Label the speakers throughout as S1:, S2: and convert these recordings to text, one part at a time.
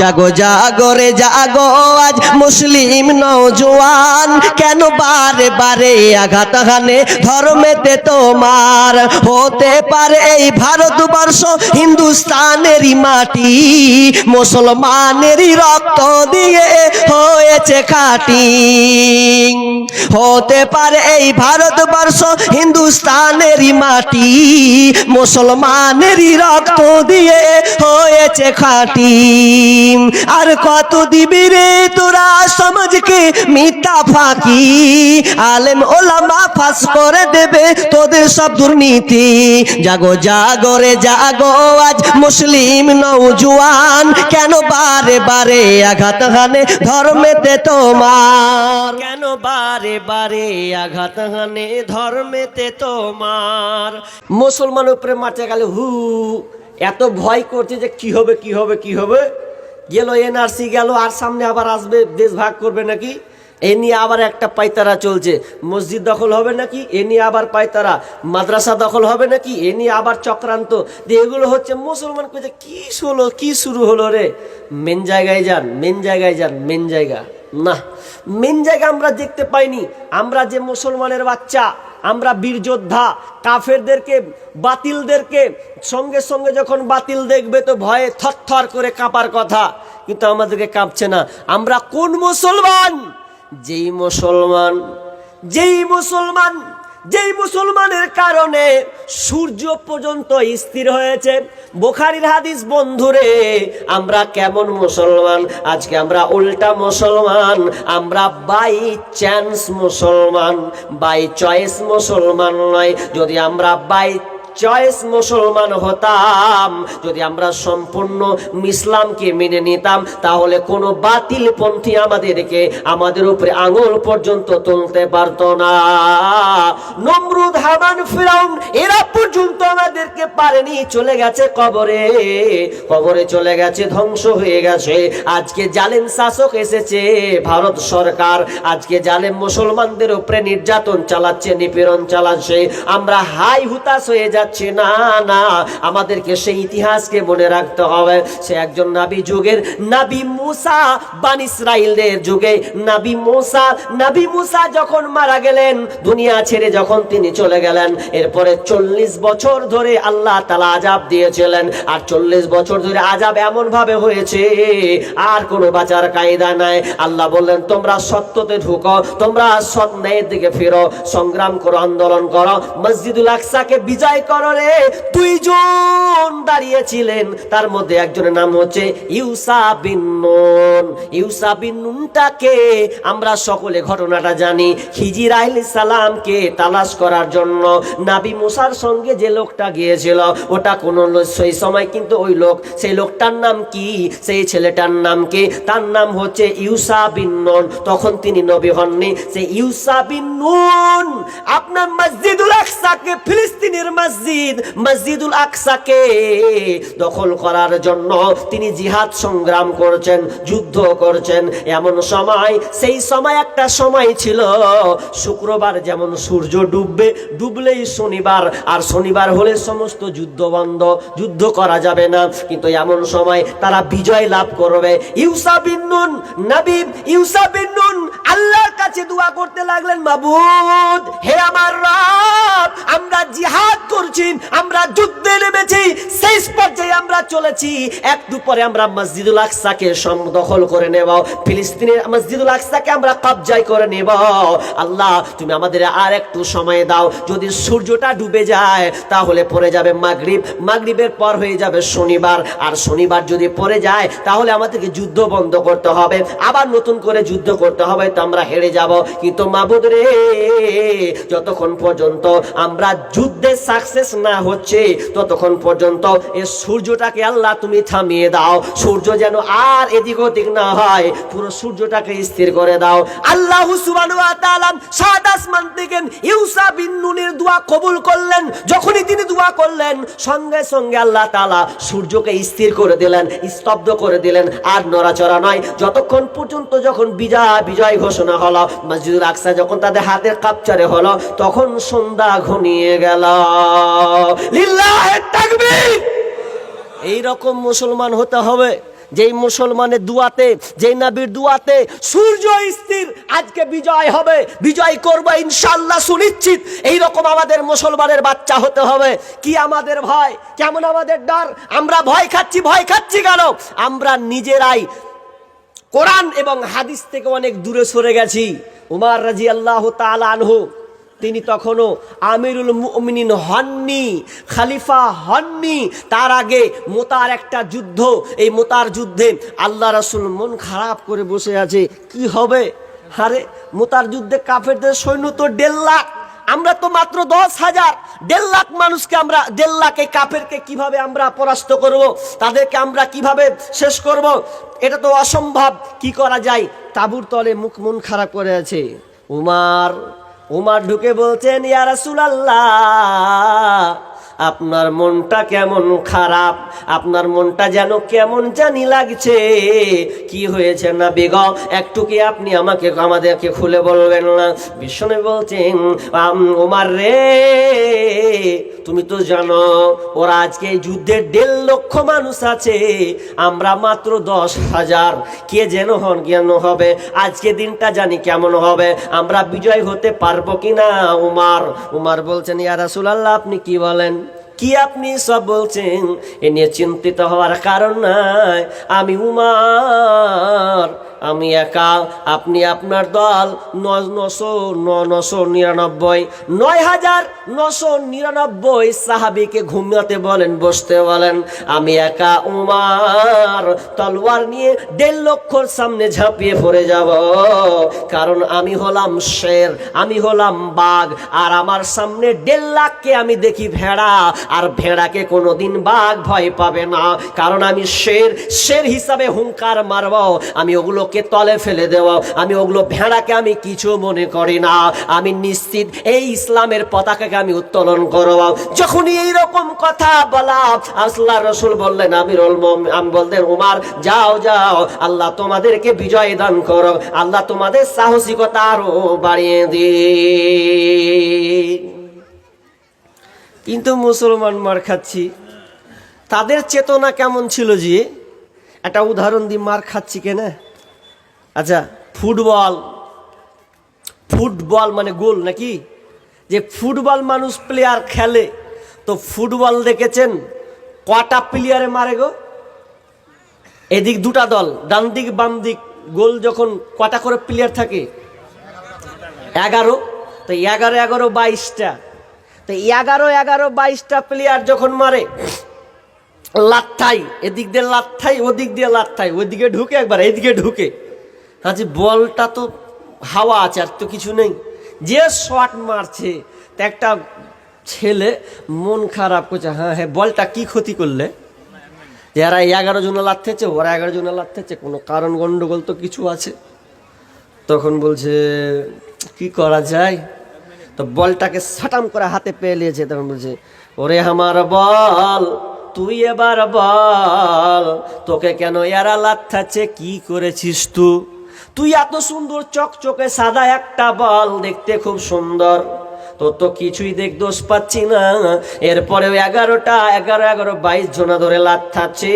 S1: জাগো জাগরে জাগো, আজ মুসলিম নৌজওয়ান কেন বারে বারে আঘাত হানে? ধর্মেতে তোমার হতে পারে এই ভারতবর্ষ। হিন্দুস্তানেরই মাটি, মুসলমানেরই রক্ত দিয়ে হয়েছে খাটি। হতে পারে এই ভারতবর্ষ, হিন্দুস্তানেরই মাটি, মুসলমানেরই রক্ত দিয়ে হয়েছে খাটি। আর কত দিবি রে তোরা সমাজকে মিথ্যা ফাঁকি? আলেম, ওলামা ফাঁস করে দেবে তোদের সব দুর্নীতি। জাগো জাগরে জাগো, আজ মুসলিম নৌজওয়ান কেন বারে বারে আঘাত হানে ধর্মেতে তোমার? কেন বারে বারে আঘাত হানে ধর্মেতে তোমার? মুসলমান উপরে মাঠে গেলে হু, এত ভয় করছে যে কি হবে কি হবে কি হবে? গেল এনআরসি গেল, আর সামনে আবার আসবে, দেশ ভাগ করবে নাকি? এ নিয়ে আবার একটা পাইতারা চলছে। মসজিদ দখল হবে নাকি? এ নিয়ে আবার পাইতারা মাদ্রাসা দখল হবে নাকি? এ নিয়ে আবার চক্রান্ত। দিয়ে এগুলো হচ্ছে মুসলমান কইছে কি হলো কি শুরু হলো রে? মেন জায়গায় যান, মেন জায়গায় যান, মেন জায়গা। না, মেন জায়গা আমরা দেখতে পাইনি। আমরা যে মুসলমানের বাচ্চা আমরা বীরযোদ্ধা কাফেরদেরকে, বাতিলদেরকে, সঙ্গে সঙ্গে যখন বাতিল দেখবে তো ভয়ে থরথর করে কাঁপার কথা। কিন্তু আমাদেরকে কাঁপছে না। আমরা কোন মুসলমান? যেই মুসলমান যেই মুসলমান যেই মুসলমানের কারণে সূর্য পর্যন্ত স্থির হয়েছে, বোখারির হাদিস, বন্ধুরে, আমরা কেমন মুসলমান? আজকে আমরা উল্টা মুসলমান, আমরা বাই চান্স মুসলমান বাই চয়েস মুসলমান নয়। যদি আমরা বাই চয়েস মুসলমান হতাম। যদি আমরা সম্পূর্ণ ইসলামকে মেনে নিতাম, তাহলে কোনো বাতিল পন্থী আমাদেরকে আমাদের উপরে আঙুল পর্যন্ত তুলতে পারতো না। নমরুদ, হামান, ফিরাউন, এরা পর্যন্ত আমাদেরকে পারেনি, চলে গেছে কবরে। কবরে চলে গেছে, ধ্বংস হয়ে গেছে। আজকে জালেম শাসক এসেছে, ভারত সরকার। আজকে জালেম মুসলমানদের উপরে নির্যাতন চালাচ্ছে, নিপীড়ন চালাচ্ছে। আমরা হাই হুতাশ হয়ে যাচ্ছি। না না, আমাদেরকে সেই ইতিহাসকে মনে রাখতে হবে। সে একজন নাবি যুগের নাবি মুসা, বান ইসরাইলদের যুগে নাবি মুসা। নাবি মুসা যখন মারা গেলেন, দুনিয়া ছেড়ে যখন তিনি চলে গেলেন, এরপরে চল্লিশ বছর ধরে আল্লাহ তালা আজাব দিয়েছিলেন। আর চল্লিশ বছর ধরে আজাব এমন ভাবে হয়েছে, আর কোনো বাঁচার কায়দা নাই। আল্লাহ বললেন, তোমরা সত্যতে ঢুকো, তোমরা সৎ দিকে ফেরো, সংগ্রাম করো, আন্দোলন করো, মসজিদুল আকসাকে বিজয় করো রে। দুইজন দাঁড়িয়েছিলেন। তার মধ্যে একজনের নাম হচ্ছে ইউসা বিন নুন। ইউসা বিন নুনটাকে আমরা সকলে ঘটনাটা জানি। খিজির আইলি সালামকে তালাশ করার জন্য নাবি মুসার সঙ্গে যে লোকটা গিয়েছিল, ওটা কোন সেই সময় কিন্তু ওই লোক, সেই লোকটার নাম কি? সেই ছেলেটার নাম কি? তার নাম হচ্ছে ইউসা বিন নুন। তখন তিনি নবী হননি। সেই ইউসা বিন নুন আপনার মসজিদুল আকসাকে ফিলিস্তিনের মসজিদ মসজিদুল আকসাকে দখল করার জন্য তিনি জিহাদ সংগ্রাম করছেন, যুদ্ধ করছেন। এমন সময়, সেই সময় একটা সময় ছিল, শুক্রবার যেমন সূর্য ডুববে, ডুবলেই শনিবার। আর শনিবার হলে সমস্ত যুদ্ধ বন্ধ, যুদ্ধ করা যাবে না। কিন্তু এমন সময় তারা বিজয় লাভ করবে। ইউসা বিন্নুন নবীব ইউসা বিন্নুন আল্লাহর কাছে দোয়া করতে লাগলেন, মাবুদ, হে আমার রব, আমরা জিহাদ করছি। আমরা যুদ্ধে নেমেছি, শেষ পর্যায়ে আমরা চলেছি। একটু পরে আমরা মসজিদুল আকসাকে দখল করে নেব। ফিলিস্তিনের মসজিদুল আকসাকে আমরা কবজায় করে নেব। আল্লাহ, তুমি আমাদের আর একটু সময় দাও। যদি সূর্যটা ডুবে যায়, তাহলে পড়ে যাবে মাগরিব। মাগরিবের পর হয়ে যাবে শনিবার। আর শনিবার যদি পড়ে যায়, তাহলে আমাদেরকে যুদ্ধ বন্ধ করতে হবে। আবার নতুন করে যুদ্ধ করতে হবে, তো আমরা হেরে যাব। কিন্তু মাবুদ রে, যতক্ষণ পর্যন্ত আমরা যুদ্ধে সাকসেস না হচ্ছে, ততক্ষণ পর্যন্ত এই সূর্যটাকে আল্লাহ তুমি থামিয়ে দাও। সূর্য যেন আর এদিক ওদিক না হয়, পুরো সূর্যটাকে স্থির করে দাও। আল্লাহ সাত আসমান থেকে ইউসা বিন নুনের দোয়া কবুল করলেন। যখনই তিনি দোয়া করলেন, সঙ্গে সঙ্গে আল্লাহ তাআলা সূর্যকে স্থির করে দিলেন, স্তব্ধ করে দিলেন, আর নড়াচড়া নয়। যতক্ষণ পর্যন্ত যখন বিজয় বিজয় ঘোষণা হলো, মসজিদুল আকসা যখন তাদের হাতের কাপচারে হলো, তখন সন্ধ্যা ঘনিয়ে গেল। এই রকম মুসলমান হতে হবে। যেই মুসলমানের দুয়াতে, যেই নবীর দুয়াতে সূর্য স্থির, আজকে বিজয় হবে। বিজয় করব ইনশাল্লাহ সুনিশ্চিত। এই রকম আমাদের মুসলমানের বাচ্চা হতে হবে। কি আমাদের ভয় কেমন আমাদের ডর? আমরা ভয় খাচ্ছি ভয় খাচ্ছি কেন? আমরা নিজেরাই কোরআন এবং হাদিস থেকে অনেক দূরে সরে গেছি। উমার রাজি আল্লাহ আনহু তিনি তখনও আমিরুল মুমিনিন হননি, খালিফা হননি। তার আগে মোতার একটা যুদ্ধ, এই মোতার যুদ্ধে আল্লাহ রাসূল মন খারাপ করে বসে আছে। কি হবে? আরে, মোতার যুদ্ধে কাফেরদের সৈন্য তো দেড় লাখ। আমরা তো মাত্র দশ হাজার। দেড় লাখ মানুষকে আমরা, দেড় লাখ এই কাফেরকে কীভাবে আমরা পরাস্ত করব? তাদেরকে আমরা কীভাবে শেষ করব? এটা তো অসম্ভব। কি করা যায়? তাবুর তলে মুখ মন খারাপ করে আছে। উমার উমার ঢুকে বলছেন ইয়ারা রাসূলুল্লাহ। আপনার মনটা কেমন খারাপ? আপনার মনটা যেন কেমন জানি লাগছে। কি হয়েছে না বেগম? একটু কি আপনি আমাকে, আমাদেরকে খুলে বলবেন না? বিষ্ণু বলছেন ওমার রে, তুমি তো জানো, ওরা আজকে এই যুদ্ধের দেড় লক্ষ মানুষ আছে। আমরা মাত্র দশ হাজার। কে যেন হন, কেন হবে? আজকে দিনটা জানি কেমন হবে। আমরা বিজয় হতে পারব কিনা, উমার? উমার বলছেন ইয়ারাসুল আল্লাহ আপনি কি বলেন? কি আপনি সব বলছেন? এ নিয়ে চিন্তিত হওয়ার কারণ নাই। আমি উমার। আমি একা, আপনি আপনার দল নশো নশো নিরানব্বই। নয় হাজার নশো নিরানব্বই সাহাবিকে ঘুমাতে বলেন, বসতে বলেন, আমি একা উমার তলোয়ার নিয়ে দেড় লক্ষর সামনে ঝাঁপিয়ে পড়ে যাব। কারণ আমি হলাম শের, আমি হলাম বাঘ, আর আমার সামনে দেড় লাখকে আমি দেখি ভেড়া, আর ভেড়াকে কোনোদিন বাঘ ভয় পাবে না। কারণ আমি শের শের হিসাবে হুঙ্কার মারব, আমি ওগুলোকে তলে ফেলে দেওয়া। আমি ওগুলো ভেড়াকে আমি কিছু মনে করি না। আমি নিশ্চিত এই ইসলামের পতাকাকে আমি উত্তোলন করব। যখনই এই রকম কথা বলা আসল্লাহ রসুল বললেন আমি আমি বলতেন উমার, যাও যাও, আল্লাহ তোমাদেরকে বিজয় দান করো। আল্লাহ তোমাদের সাহসিকতা আরও বাড়িয়ে দিন। কিন্তু মুসলমান মার খাচ্ছি। তাদের চেতনা কেমন ছিল যে একটা উদাহরণ দিয়ে মার খাচ্ছি কেনা? আচ্ছা ফুটবল। ফুটবল মানে গোল নাকি? যে ফুটবল মানুষ প্লেয়ার খেলে, তো ফুটবল দেখেছেন? কটা প্লেয়ারে মারে গো? এদিক দুটা দল, ডান দিক, বাম দিক, গোল যখন কটা করে প্লেয়ার থাকে? এগারো। তো এগারো এগারো, বাইশটা। তো এগারো এগারো, বাইশটা প্লেয়ার যখন মারে লাত্থাই এদিক দিয়ে লাত্থাই ওদিক দিয়ে লাত্থাই ওদিকে ঢুকে একবার এদিকে ঢুকে। যে বলটা তো হাওয়া আছে, আর তো কিছু নেই। যে শট মারছে, তা একটা ছেলে মন খারাপ করছে হ্যাঁ হ্যাঁ বলটা কি ক্ষতি করলে? যারা এগারো জন লাথেছে, ওরা এগারো জন লাথেছে, কোনো কারণ গন্ডগোল তো কিছু আছে। তখন বলছে, কি করা যায়? তো বলটাকে সাটাম করে হাতে পেয়ে নিয়েছে, তখন বলছে, ওরে আমার বল, তুই এবার বল, তোকে কেন এরা লাথাচ্ছে কি করেছিস তুই? তুই এত সুন্দর চকচকে সাদা একটা বল দেখতে খুব সুন্দর। তো কিছুই দেখ দোষ পাচ্ছি না। এরপরেও এগারোটা, এগারো এগারো, বাইশ জনা ধরে লাথাচ্ছে।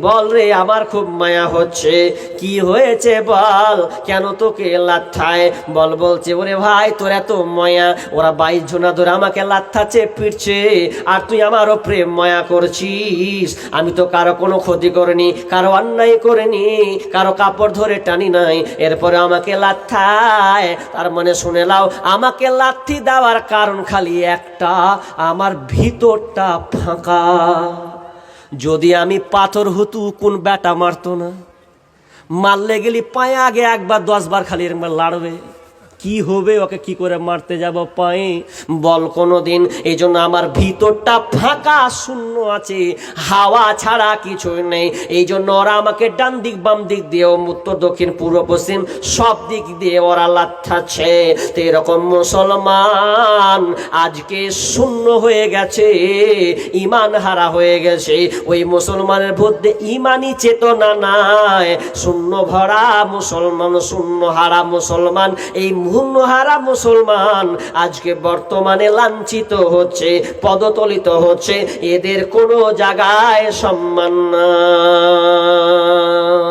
S1: বল রে, আমার খুব মায়া হচ্ছে। কি হয়েছে বল? কেন তোকে লাথায়? বল বলছে, ওরে ভাই, তোর এত ময়া। ওরা বাইশ জনা ধরে আমাকে লাথাচ্ছে পিটছে আর তুই আমারও প্রেম মায়া করছিস। আমি তো কারও কোনো ক্ষতি করিনি, কারও অন্যায় করিনি, কারও কাপড় ধরে টানি নাই। এরপরে আমাকে লাথায়। তার মানে শুনে লাও আমাকে লাথি দেওয়ার কারণ খালি একটা, আমার ভিতরটা ফাঁকা। যদি আমি পাথর হতু, কোন ব্যাটা মারতো না? মারলে গেলি পায়ে আগে একবার, দশবার খালি এরকম লাড়বে। কি হবে? ওকে কি করে মারতে যাব পায়ে বল কোনো দিন এই জন্য আমার ভিতরটা ফাঁকা শূন্য আছে, হাওয়া ছাড়া কিছু নেই। এই জন্য ওরা আমাকে ডান দিক, বাম দিক দিয়ে উত্তর, দক্ষিণ, পূর্ব, পশ্চিম, সব দিক দিয়ে ওরা লাথাচ্ছে তো এরকম মুসলমান আজকে শূন্য হয়ে গেছে ইমান হারা হয়ে গেছে। ওই মুসলমানের মধ্যে ইমানই চেতনা নাই। শূন্য ভরা মুসলমান, শূন্য হারা মুসলমান, এই হুন্নহারা মুসলমান আজকে বর্তমানে লাঞ্ছিত হচ্ছে পদতলিত হচ্ছে এদের কোনো জায়গায় সম্মান নাই